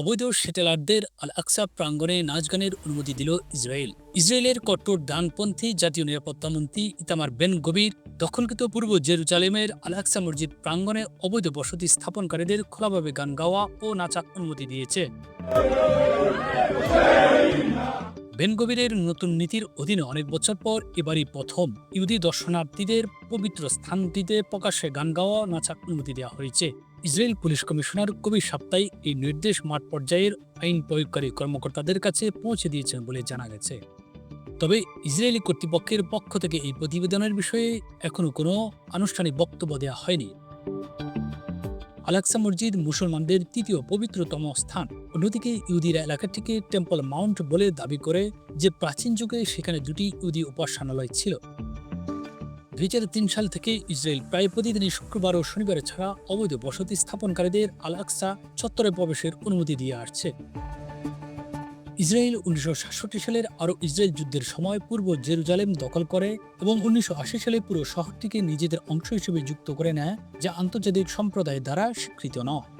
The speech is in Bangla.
অবৈধ সেটেলারদের আল আকসা প্রাঙ্গণে নাচ গানের অনুমতি দিল ইসরায়েল। ইসরায়েলের কট্টর ডানপন্থী জাতীয় নিরাপত্তা মন্ত্রী ইতামার বেন গভীর দখলকৃত পূর্ব জেরুজালেমের আল আকসা মসজিদ প্রাঙ্গণে অবৈধ বসতি স্থাপনকারীদের খোলাভাবে গান গাওয়া ও নাচা অনুমতি দিয়েছে। বেনগভীরের নতুন নীতির অধীনে অনেক বছর পর এবারই প্রথম ইহুদি দর্শনার্থীদের পবিত্র স্থানটিতে প্রকাশ্যে গান গাওয়া নাচার অনুমতি দেওয়া হয়েছে। ইসরায়েল পুলিশ কমিশনার কবি সাপ্তাহিক এই নির্দেশ মাঠ পর্যায়ের আইন প্রয়োগকারী কর্মকর্তাদের কাছে পৌঁছে দিয়েছেন বলে জানা গেছে। তবে ইসরায়েলি কর্তৃপক্ষের পক্ষ থেকে এই প্রতিবেদনের বিষয়ে এখনও কোনো আনুষ্ঠানিক বক্তব্য দেওয়া হয়নি। আলাক্সা মসজিদ মুসলমানদের তৃতীয় পবিত্রতম স্থান। অন্যদিকে ইহুদিরা এলাকাটিকে টেম্পল মাউন্ট বলে দাবি করে যে প্রাচীন যুগে সেখানে দুটি ইহুদি উপাসনালয় ছিল। দুই তিন সাল থেকে ইসরায়েল প্রায় প্রতিদিনই শুক্রবার ও শনিবার ছাড়া অবৈধ বসতি স্থাপনকারীদের আলাক্সা চত্বরে প্রবেশের অনুমতি দিয়ে আসছে। ইসরায়েল উনিশশো সাতষট্টি সালের আরও ইসরায়েল যুদ্ধের সময় পূর্ব জেরুজালেম দখল করে এবং উনিশশো আশি সালে পুরো শহরটিকে নিজেদের অংশ হিসেবে যুক্ত করে নেয়, যা আন্তর্জাতিক সম্প্রদায় দ্বারা স্বীকৃত নয়।